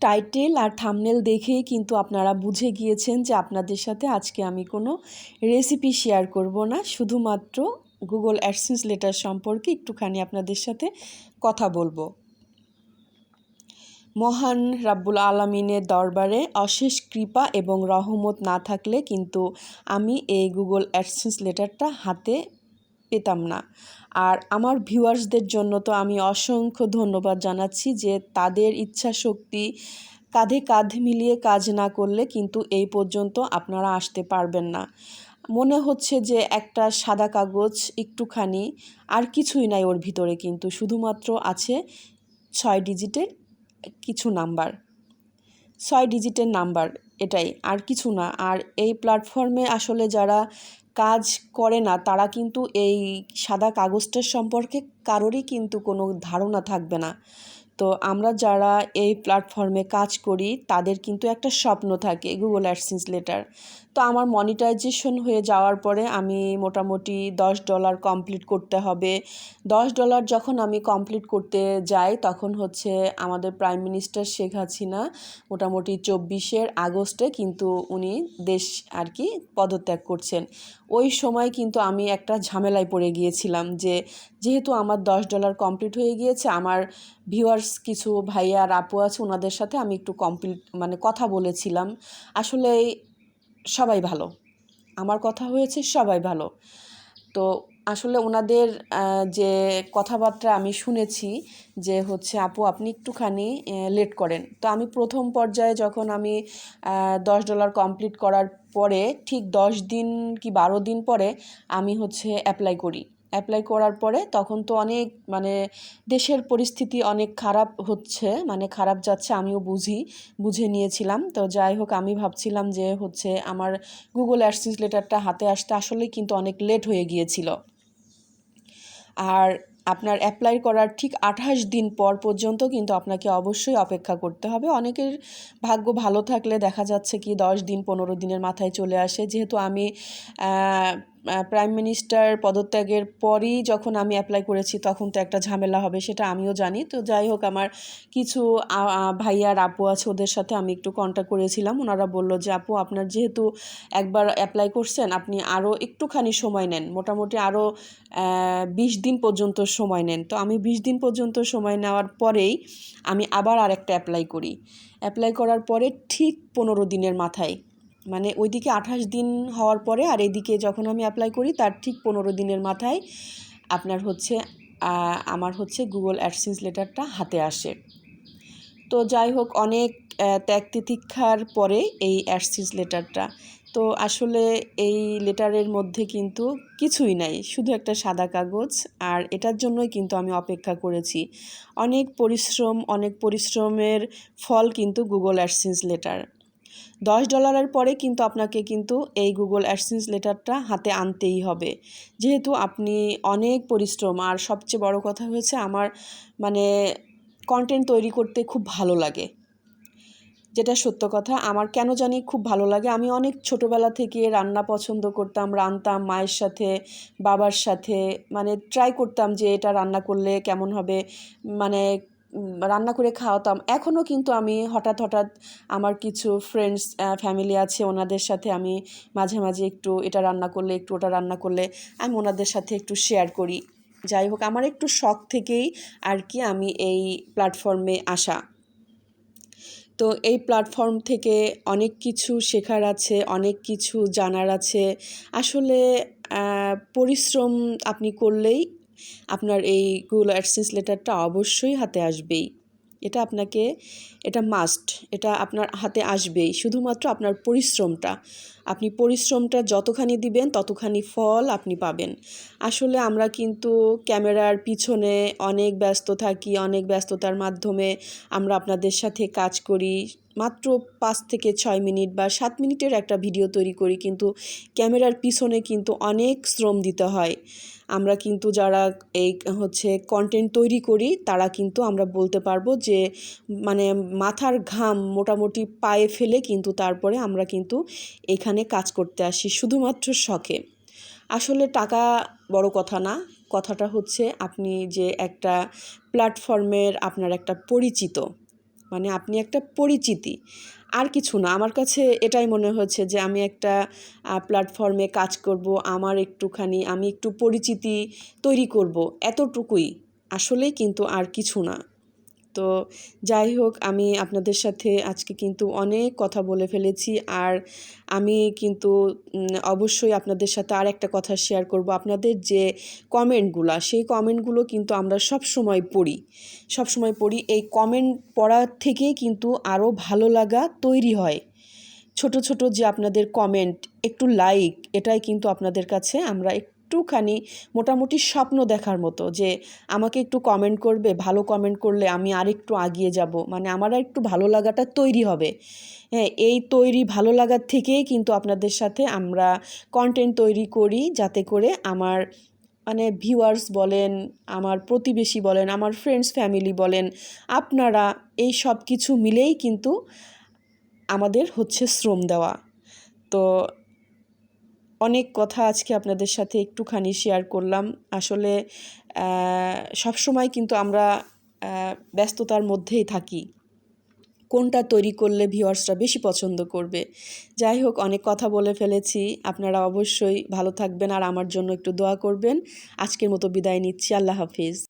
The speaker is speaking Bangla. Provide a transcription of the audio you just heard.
টাইটেল আর থামনেল দেখেই কিন্তু আপনারা বুঝে গিয়েছেন যে আপনাদের সাথে আজকে আমি কোনো রেসিপি শেয়ার করব না। শুধুমাত্র গুগল অ্যাডসেন্স লেটার সম্পর্কে একটুখানি আপনাদের সাথে কথা বলব। মহান রাব্বুল আলমিনের দরবারে অশেষ কৃপা এবং রহমত না থাকলে কিন্তু আমি এই গুগল অ্যাডসেন্স লেটারটা হাতে পেতাম না। আর আমার ভিউয়ার্সদের জন্য তো আমি অসংখ্য ধন্যবাদ জানাচ্ছি যে তাদের ইচ্ছা শক্তি কাঁধে কাঁধ মিলিয়ে কাজ না করলে কিন্তু এই পর্যন্ত আপনারা আসতে পারবেন না। মনে হচ্ছে যে একটা সাদা কাগজ একটুখানি আর কিছুই নাই ওর ভিতরে কিন্তু, শুধুমাত্র আছে ছয় ডিজিটের কিছু নাম্বার ছয় ডিজিটের নাম্বার এটাই, আর কিছু না। আর এই প্ল্যাটফর্মে আসলে যারা কাজ করে না, তারা কিন্তু এই সাদা কাগজটার সম্পর্কে কারোরই কিন্তু কোনো ধারণা থাকবে না। তো আমরা যারা এই প্ল্যাটফর্মে কাজ করি, তাদের কিন্তু একটা স্বপ্ন থাকে গুগল অ্যাডসেন্স লেটার তো আমার মনিটাইজেশন হয়ে যাওয়ার পরে আমি মোটামুটি দশ ডলার কমপ্লিট করতে হবে। দশ ডলার যখন আমি কমপ্লিট করতে যাই, তখন হচ্ছে আমাদের প্রাইম মিনিস্টার শেখ হাসিনা মোটামুটি চব্বিশের আগস্টে কিন্তু উনি দেশ আর কি পদত্যাগ করছেন। ওই সময় কিন্তু আমি একটা ঝামেলায় পড়ে গিয়েছিলাম যে, যেহেতু আমার দশ ডলার কমপ্লিট হয়ে গিয়েছে, আমার ভিউয়ার্স কিছু ভাইয়া আর আপু আছে ওনাদের সাথে আমি একটু কমপ্লিট মানে কথা বলেছিলাম। আসলে সবাই ভালো। আমার কথা হয়েছে সবাই ভালো। তো আসলে ওনাদের যে কথাবার্তা আমি শুনেছি যে হচ্ছে, আপু, আপনি একটুখানি লেট করেন। তো আমি প্রথম পর্যায়ে যখন আমি দশ ডলার কমপ্লিট করার পরে ঠিক দশ দিন কি বারো দিন পরে আমি হচ্ছে অ্যাপ্লাই করি। অ্যাপ্লাই করার পরে তখন তো অনেক মানে দেশের পরিস্থিতি অনেক খারাপ হচ্ছে মানে খারাপ যাচ্ছে আমিও বুঝি, বুঝে নিয়েছিলাম। তো যাই হোক, আমি ভাবছিলাম যে হচ্ছে আমার গুগল অ্যাডসেন্স লেটারটা হাতে আসতে আসলেই কিন্তু অনেক লেট হয়ে গিয়েছিল। আর আপনার অ্যাপ্লাই করার ঠিক আঠাশ দিন পর পর্যন্ত কিন্তু আপনাকে অবশ্যই অপেক্ষা করতে হবে। অনেকের ভাগ্য ভালো থাকলে দেখা যাচ্ছে কি দশ দিন, পনেরো দিনের মাথায় চলে আসে। যেহেতু আমি প্রাইম মিনিস্টার পদত্যাগের পরই যখন আমি অ্যাপ্লাই করেছি, তখন তো একটা ঝামেলা হবে, সেটা আমিও জানি। তো যাই হোক, আমার কিছু ভাইয়ার আপু আছে, ওদের সাথে আমি একটু কন্ট্যাক্ট করেছিলাম। ওনারা বলল যে, আপু, আপনার যেহেতু একবার অ্যাপ্লাই করছেন, আপনি আরও একটুখানি সময় নেন। মোটামুটি আরও বিশ দিন পর্যন্ত সময় নেন। তো আমি বিশ দিন পর্যন্ত সময় নেওয়ার পরেই আমি আবার আরেকটা অ্যাপ্লাই করি। অ্যাপ্লাই করার পরে ঠিক পনেরো দিনের মাথায় মানে ওইদিকে আঠাশ দিন হওয়ার পরে আর এদিকে যখন আমি অ্যাপ্লাই করি, তার ঠিক পনেরো দিনের মাথায় আপনার হচ্ছে আমার হচ্ছে গুগল অ্যাডসেন্স লেটারটা হাতে আসে। তো যাই হোক, অনেক ত্যাগ তিতিক্ষার পরে এই অ্যাডসেন্স লেটারটা। তো আসলে এই লেটারের মধ্যে কিন্তু কিছুই নাই, শুধু একটা সাদা কাগজ আর এটার জন্যই কিন্তু আমি অপেক্ষা করেছি। অনেক পরিশ্রম, অনেক পরিশ্রমের ফল কিন্তু গুগল অ্যাডসেন্স লেটার। দশ ডলারের পরে কিন্তু আপনাকে কিন্তু এই গুগল অ্যাডসেন্স লেটারটা হাতে আনতেই হবে। যেহেতু আপনি অনেক পরিশ্রম, আর সবচেয়ে বড় কথা হয়েছে আমার মানে কন্টেন্ট তৈরি করতে খুব ভালো লাগে। যেটা সত্য কথা, আমার কেন জানি খুব ভালো লাগে। আমি অনেক ছোটোবেলা থেকে রান্না পছন্দ করতাম রান্তাম মায়ের সাথে, বাবার সাথে মানে ট্রাই করতাম যে এটা রান্না করলে কেমন হবে মানে রান্না করে খাওয়াতাম। এখনও কিন্তু আমি হঠাৎ হঠাৎ আমার কিছু ফ্রেন্ডস ফ্যামিলি আছে, ওনাদের সাথে আমি মাঝে মাঝে একটু এটা রান্না করলে, একটু ওটা রান্না করলে আমি ওনাদের সাথে একটু শেয়ার করি। যাই হোক, আমার একটু শখ থেকেই আর কি আমি এই প্ল্যাটফর্মে আসা। তো এই প্ল্যাটফর্ম থেকে অনেক কিছু শেখার আছে, অনেক কিছু জানার আছে। আসলে পরিশ্রম আপনি করলেই আপনার এই গুগল অ্যাডসেন্স লেটারটা অবশ্যই হাতে আসবেই। এটা আপনাকে, এটা মাস্ট এটা আপনার হাতে আসবেই। শুধুমাত্র আপনার পরিশ্রমটা। আপনি পরিশ্রমটা যতখানি দিবেন, ততখানি ফল আপনি পাবেন। আসলে আমরা কিন্তু ক্যামেরার পিছনে অনেক ব্যস্ত থাকি, অনেক ব্যস্ততার মাধ্যমে আমরা আপনাদের সাথে কাজ করি। মাত্র পাঁচ থেকে ছয় মিনিট বা সাত মিনিটের একটা ভিডিও তৈরি করি, কিন্তু ক্যামেরার পিছনে কিন্তু অনেক শ্রম দিতে হয়। আমরা কিন্তু যারা এই হচ্ছে কন্টেন্ট তৈরি করি, তারা কিন্তু আমরা বলতে পারব যে মানে মাথার ঘাম মোটামুটি পায়ে ফেলে কিন্তু তারপরে আমরা কিন্তু এখানে কাজ করতে আসি, শুধুমাত্র শখে। আসলে টাকা বড় কথা না, কথাটা হচ্ছে আপনি যে একটা প্ল্যাটফর্মের আপনার একটা পরিচিত। মানে আপনি একটা পরিচিতি। আর কিছু না, আমার কাছে এটাই মনে হচ্ছে যে আমি একটা প্ল্যাটফর্মে কাজ করব, আমার একটুখানি, আমি একটু পরিচিতি তৈরি করব, এতটুকুই। আসলেই কিন্তু আর কিছু না। তো যাই হোক, আমি আপনাদের সাথে আজকে কিন্তু অনেক কথা বলে ফেলেছি। আর আমি কিন্তু অবশ্যই আপনাদের সাথে আর একটা কথা শেয়ার করব। আপনাদের যে কমেন্টগুলো সেই কমেন্টগুলো কিন্তু আমরা সব সময় পড়ি। সব সময় পড়ি। এই কমেন্ট পড়ার থেকেই কিন্তু আরও ভালো লাগা তৈরি হয়। ছোট ছোট যে আপনাদের কমেন্ট একটু লাইক এটাই কিন্তু আপনাদের কাছে আমরা একটুখানি মোটামুটি স্বপ্ন দেখার মতো যে আমাকে একটু কমেন্ট করবে, ভালো কমেন্ট করলে আমি আর একটু আগিয়ে যাব। মানে আমার একটু ভালো লাগাটা তৈরি হবে। হ্যাঁ এই তৈরি ভালো লাগার থেকেই কিন্তু আপনাদের সাথে আমরা কন্টেন্ট তৈরি করি যাতে করে আমার মানে ভিউয়ার্স বলেন, আমার প্রতিবেশী বলেন, আমার ফ্রেন্ডস ফ্যামিলি বলেন, আপনারা এই সব কিছু মিলেই কিন্তু আমাদের হচ্ছে শ্রম দেওয়া। তো অনেক কথা আজকে আপনাদের সাথে একটুখানি শেয়ার করলাম। আসলে সব সময় কিন্তু আমরা ব্যস্ততার মধ্যেই থাকি। কোনটা তৈরি করলে ভিউয়ার্সরা বেশি পছন্দ করবে? যাই হোক, অনেক কথা বলে ফেলেছি। আপনারা অবশ্যই ভালো থাকবেন আর আমার জন্য একটু দোয়া করবেন। আজকের মতো বিদায় নিচ্ছি। আল্লাহ হাফিজ।